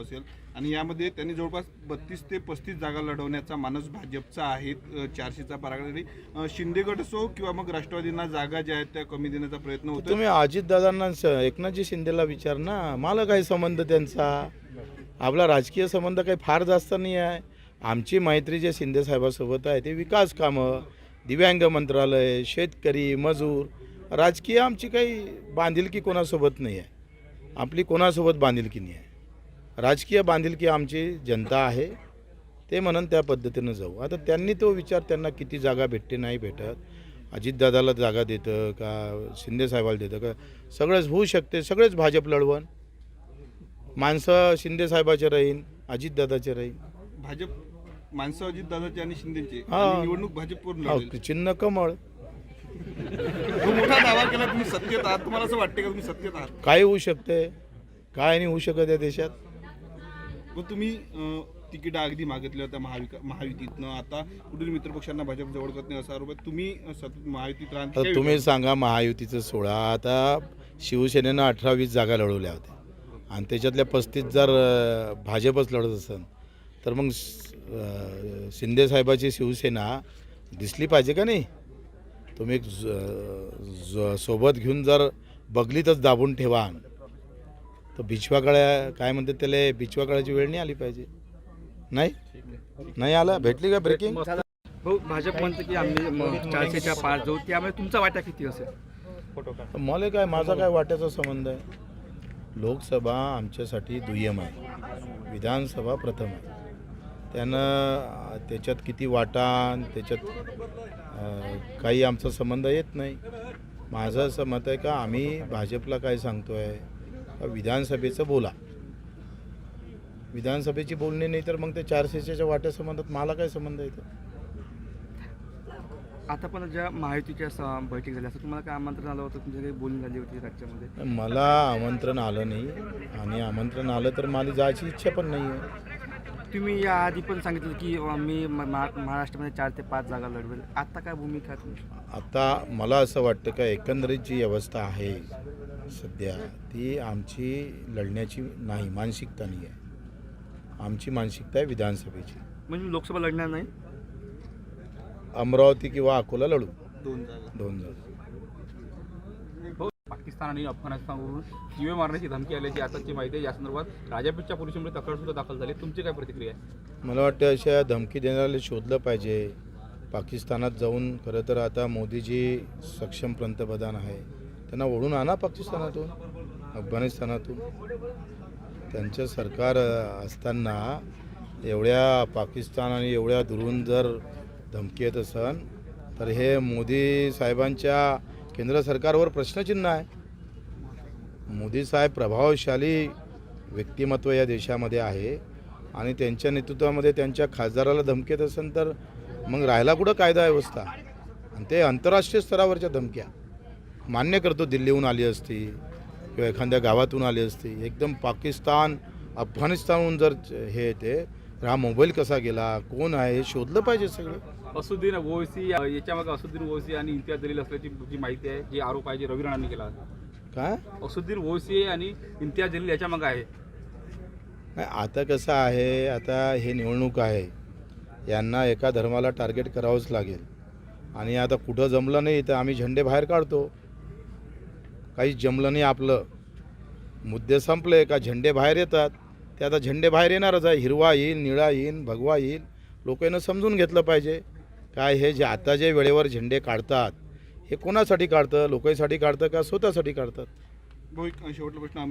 असेल. आणि यामध्ये त्यांनी जवळपास बत्तीस ते पस्तीस जागा लढवण्याचा मानस भाजपचा आहे चारशेचा परागडी शिंदेगड असो किंवा मग राष्ट्रवादींना जागा ज्या आहेत त्या कमी देण्याचा प्रयत्न होतो तुम्ही अजितदादांना स- एकनाथजी शिंदेला विचार ना मला काय संबंध त्यांचा? आपला राजकीय संबंध काही फार जास्त नाही आहे. आमची मैत्री जे शिंदे साहेबासोबत आहे ते विकास कामं दिव्यांग मंत्रालय शेतकरी मजूर राजकीय आमची काही बांधिलकी कोणासोबत नाही आहे. आपली कोणासोबत बांधिलकी नाही आहे. राजकीय बांधिलकी आमची जनता आहे ते म्हणून त्या पद्धतीनं जाऊ. आता त्यांनी तो विचार त्यांना किती जागा भेटते नाही भेटत अजितदादाला जागा देतं का शिंदे साहेबाला देतं का सगळंच होऊ शकते सगळेच भाजप लढवण. माणसं शिंदे साहेबाचे राहीन अजितदादाचे राहीन. भाजप माणसं अजित दादाचे आणि शिंदेचे. आणि निवडणूक भाजपवरून लढेल. चिन्ह कमळ. मोठा दावा केला तुम्ही सत्तेत आहात. तुम्हाला असं वाटते का तुम्ही सत्तेत आहात? काय होऊ शकते काय नाही होऊ शकत या देशात. मग तुम्ही तिकीट अगदी मागितल्या होत्या महाविका महायुतीतनं. आता कुठून मित्रपक्षांना भाजप जवळ करत नाही असा आरोप आहे. तुम्ही सतत महायुतीत राहता आता तुम्ही सांगा महायुतीचं सोळा आता शिवसेनेनं अठरा वीस जागा लढवल्या होत्या. आणि त्याच्यातल्या पस्तीस जर भाजपच लढत असेल तर मग शिंदे साहेबाची शिवसेना दिसली पाहिजे का नाही? तुम्ही एक सोबत घेऊन जर बगलीतच दाबून ठेवा तर बिछवाकळ्या काय म्हणतात त्याला बिछवाकळ्याची वेळ नाही आली पाहिजे. नाही? नाही आला? भेटली का ब्रेकिंग हो भाजप म्हणतं की आम्ही म- चारशेच्या पार जाऊ. त्यामुळे तुमचा वाटा किती असेल? तर मला काय माझा काय वाट्याचा संबंध आहे? लोकसभा आमच्यासाठी दुय्यम आहे. विधानसभा प्रथम आहे. त्यानं अं, त्याच्यात किती वाटा आणि त्याच्यात अं, काही आमचा संबंध येत नाही. माझं असं मत आहे का आम्ही भाजपला काय सांगतो आहे विधानसभेचं बोला. विधानसभेची बोलणी नाही तर मग ते चारशेच्या वाट्या संबंधात मला काय संबंध येतो आता पण ज्या महायुतीच्या स- बैठक झाली असं तुम्हाला काय आमंत्रण आलं होतं? तुमच्या काही बोलणी झाली होती राज्यामध्ये? मला आमंत्रण आलं नाही. आणि आमंत्रण आलं तर मला जायची इच्छा पण नाही आहे तुम्ही या आधी पण सांगितलं की मी म- महा- महाराष्ट्रामध्ये चार ते पाच जागा लढवेल. आता काय भूमिका तुमची? आता मला असं वाटतं का एकंदरीत जी व्यवस्था आहे सध्या ती आमची लढण्याची नाही मानसिकता नाही आहे. आमची मानसिकता आहे विधानसभेची. म्हणजे लोकसभा लढणार नाही? अमरावती किंवा अकोला लढू. दोन जागा. दोन जागा. पाकिस्तान आणि अफगाणिस्तानवरून शिवे मारण्याची धमकी आल्याची आताची माहिती आहे. या संदर्भात राजापेठच्या पोलिसांमध्ये तक्रार सुद्धा दाखल झाली. तुमची काय प्रतिक्रिया आहे? मला वाटतं अशा धमकी देणाऱ्याला शोधलं पाहिजे. पाकिस्तानात जाऊन खरं तर आता मोदीजी सक्षम पंतप्रधान आहे. त्यांना ओढून आणा पाकिस्तानातून अफगाणिस्तानातून. त्यांचं सरकार असताना एवढ्या पाकिस्तान आणि एवढ्या दुरून जर धमकी येत असन तर हे मोदी साहेबांच्या केंद्र सरकारवर प्रश्नचिन्ह आहे. मोदी साहेब प्रभावशाली व्यक्तिमत्व या देशामध्ये आहे आणि त्यांच्या नेतृत्वामध्ये त्यांच्या खासदाराला धमकी येत असेल तर मग राहायला कुठं कायदा व्यवस्था? आणि ते आंतरराष्ट्रीय स्तरावरच्या धमक्या. मान्य करतो दिल्लीहून आली असती किंवा एखाद्या गावातून आली असती. एकदम पाकिस्तान अफगाणिस्तानहून जर हे येते तर हा मोबाईल कसा गेला कोण आहे हे शोधलं पाहिजे सगळं. असुद्दीन ओवैसी याच्यामागे असुद्दीन ओवैसी आणि इम्तियाज जलील असल्याची जी माहिती आहे जी आरोप आहे जे रवी राणांनी केला काय? असुद्दीन ओवैसी आणि इम्तियाज जलील याच्यामागे आहे. नाही आता कसं आहे आता हे निवडणूक आहे. यांना एका धर्माला टार्गेट करावंच लागेल. आणि आता कुठं जमलं नाही तर आम्ही झेंडे बाहेर काढतो. काहीच जमलं नाही आपलं. मुद्दे संपले का झेंडे बाहेर येतात. ते आता झेंडे बाहेर येणारच आहे. हिरवा येईल निळा येईल भगवा येईल. लोकांना समजून घेतलं पाहिजे. काय हे जे आता जे वेळेवर झेंडे काढतात हे कोणासाठी काढतं? लोकांसाठी काढतं का स्वतःसाठी काढतात? शेवटला प्रश्न. आम्ही